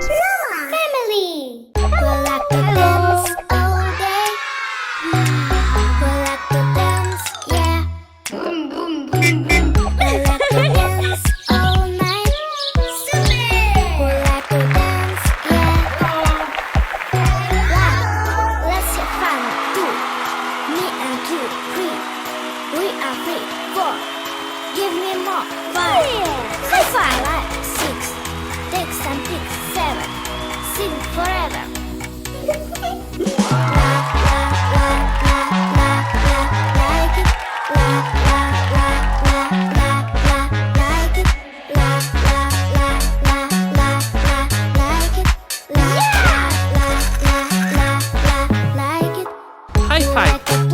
Bye. High five.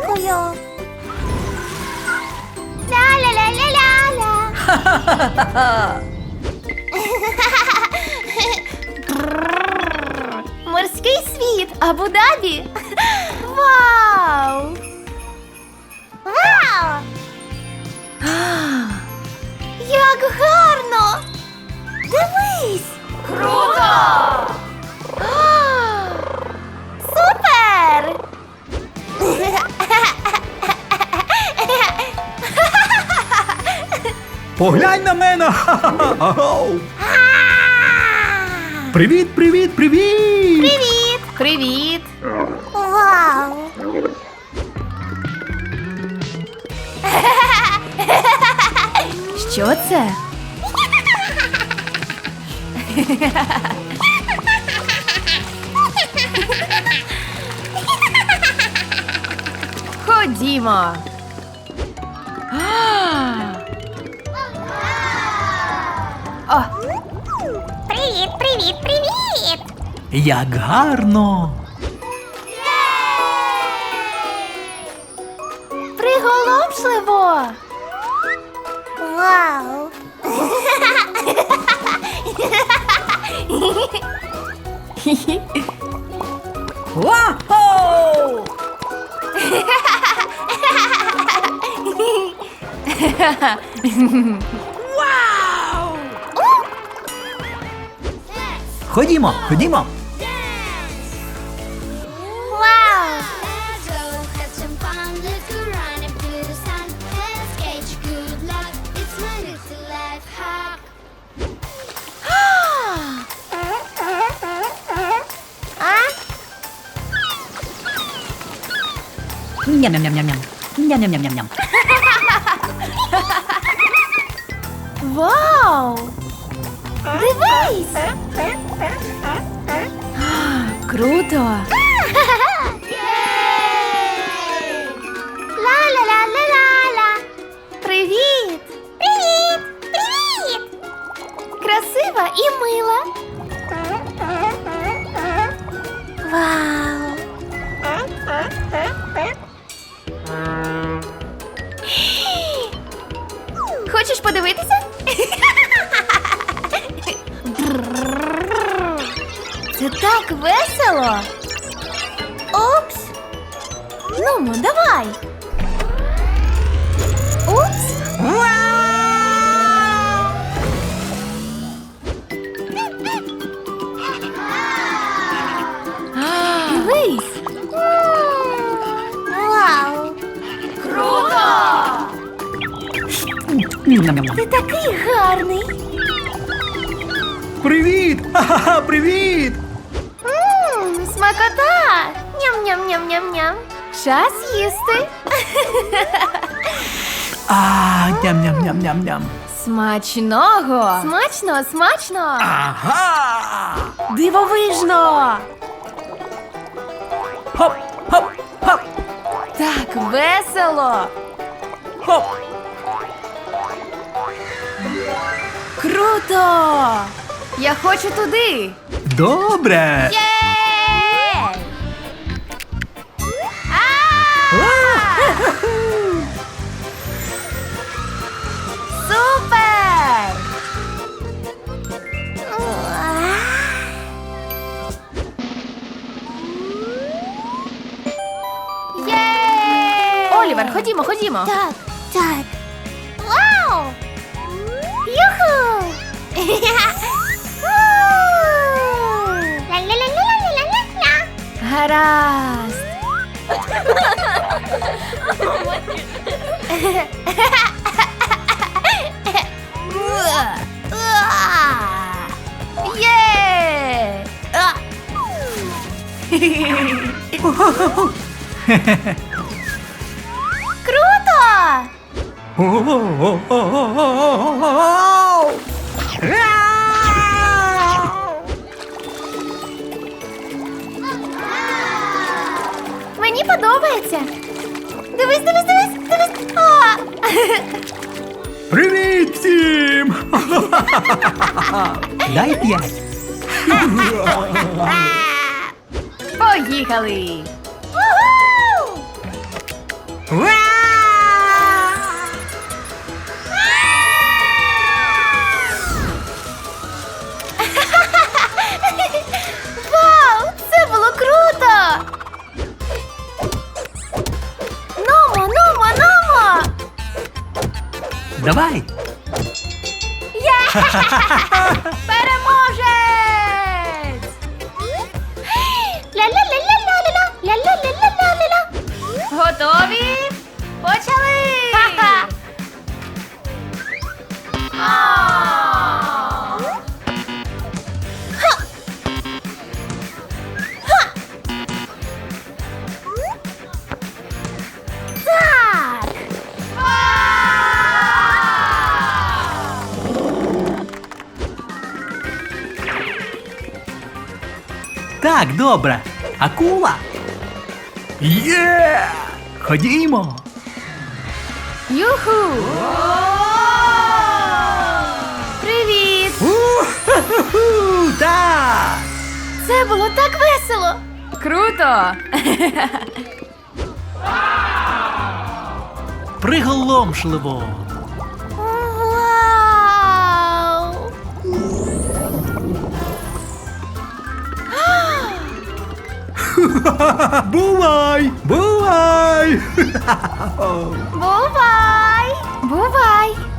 Дякую. Морський світ Абу-Дабі. Вау! Вау! Поглянь на мене! Привіт, привіт, привіт! Привіт! Привіт! Вау! Що це? Ходімо. А! Привіт, привіт, привіт! Як гарно! Приголомшливо! Вау! Вау! Вау! Ходімо, ходімо. Вау! Ням-ням-ням-ням-ням. Ням-ням-ням-ням-ням. Вау! Дивись! Круто! Ла-ла-ла-ла-ла-ла! Привіт! Привіт! Привіт! Красива і мила! Вау! Хочеш подивитися? Так весело. Упс. Ну, давай. Упс. Дивись. Вау. Круто! Ти такий гарний. Привіт! Ха-ха-ха, привіт! Смакота. Ням-ням-ням-ням-ням. Час їсти. А, ням-ням-ням-ням-ням. Смачного. Смачно, смачно. Ага! Дивовижно. Хоп, хоп, хоп, Так весело. хоп. Круто! Я хочу туди. Добре. Єй! Ходімо, ходімо. Так, так. Вау! Юху! Ля-ля-ля-ля-ля-ля-ля-ля. Гаразд. Є! Мені подобається. Дивись, дивись, дивись, дивись. А! Привіт всім! Дай п'ять. Поїхали! Уху! Давай. Переможець! Так, добре. Акула. Є! Ходімо. Юху! Привіт! У-ху-ху-ху, Так. Це було так весело! Круто! Приголомшливо. Бувай! Бувай! Бувай! Бувай!